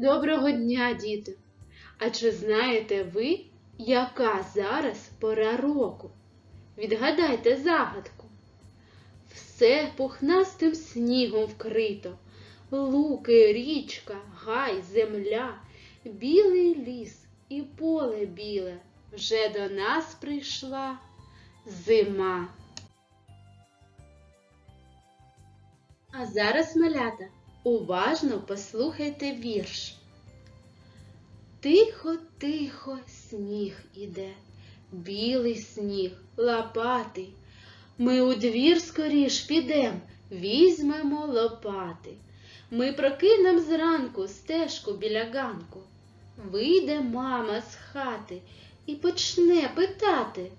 Доброго дня, діти! А чи знаєте ви, яка зараз пора року? Відгадайте загадку. Все пухнастим снігом вкрито, луки, річка, гай, земля, білий ліс і поле біле. Вже до нас прийшла зима. А зараз, малята, уважно послухайте вірш. Тихо, тихо, сніг іде, білий сніг, лопатий. Ми у двір скоріш підем, візьмемо лопати. Ми прокинем зранку стежку біля ганку. Вийде мама з хати і почне питати,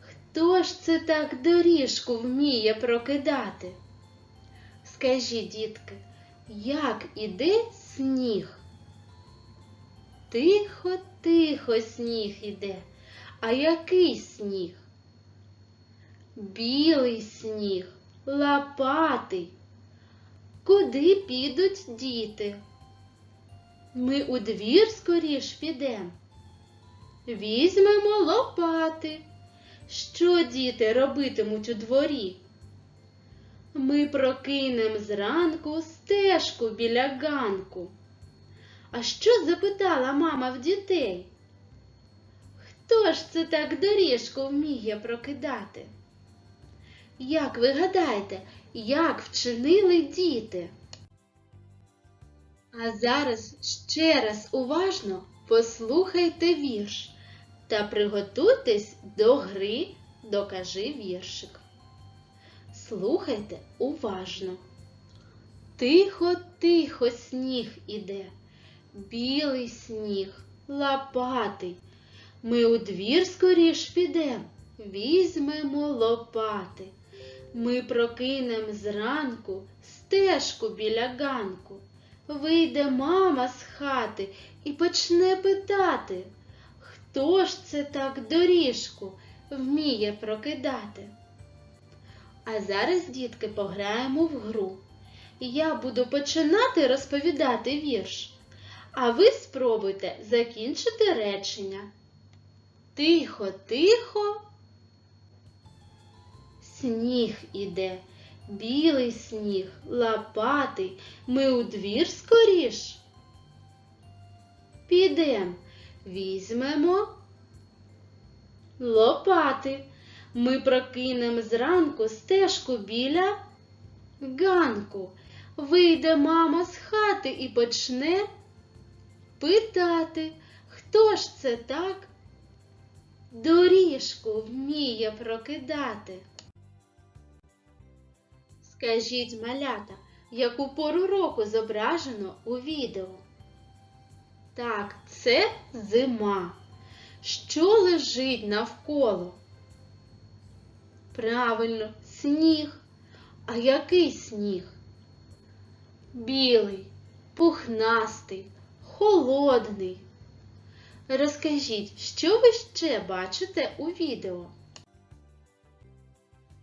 хто ж це так доріжку вміє прокидати? Скажіть, дітки, як іде сніг? Тихо, тихо сніг іде. А який сніг? Білий сніг, лопатий. Куди підуть діти? Ми у двір скоріш підем. Візьмемо лопати. Що діти робитимуть у дворі? Ми прокинем зранку стежку біля ганку. А що запитала мама в дітей? Хто ж це так доріжку вміє прокидати? Як ви гадаєте, як вчинили діти? А зараз ще раз уважно послухайте вірш та приготуйтесь до гри Докажи віршик. Слухайте уважно. Тихо, тихо сніг іде, білий сніг, лопатий. Ми у двір скоріш підем, візьмемо лопати. Ми прокинем зранку стежку біля ганку. Вийде мама з хати і почне питати, хто ж це так доріжку вміє прокидати? А зараз, дітки, пограємо в гру. Я буду починати розповідати вірш, а ви спробуйте закінчити речення. Тихо, тихо. Сніг іде, білий сніг, лопатий. Ми у двір скоріш. Підем, візьмемо лопати. Ми прокинем зранку стежку біля ганку. Вийде мама з хати і почне питати, хто ж це так доріжку вміє прокидати. Скажіть, малята, яку пору року зображено у відео? Так, це зима. Що лежить навколо? Правильно, сніг. А який сніг? Білий, пухнастий, холодний. Розкажіть, що ви ще бачите у відео?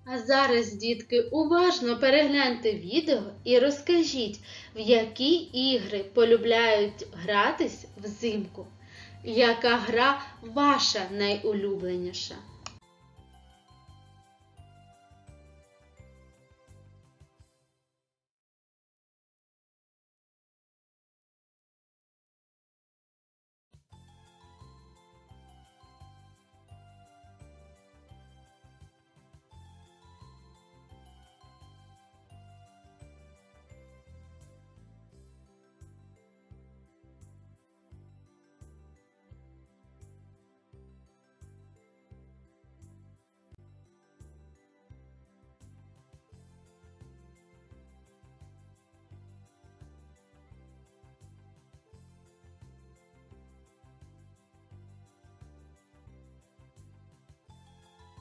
А зараз, дітки, уважно перегляньте відео і розкажіть, в які ігри полюбляють гратись взимку. Яка гра ваша найулюбленіша?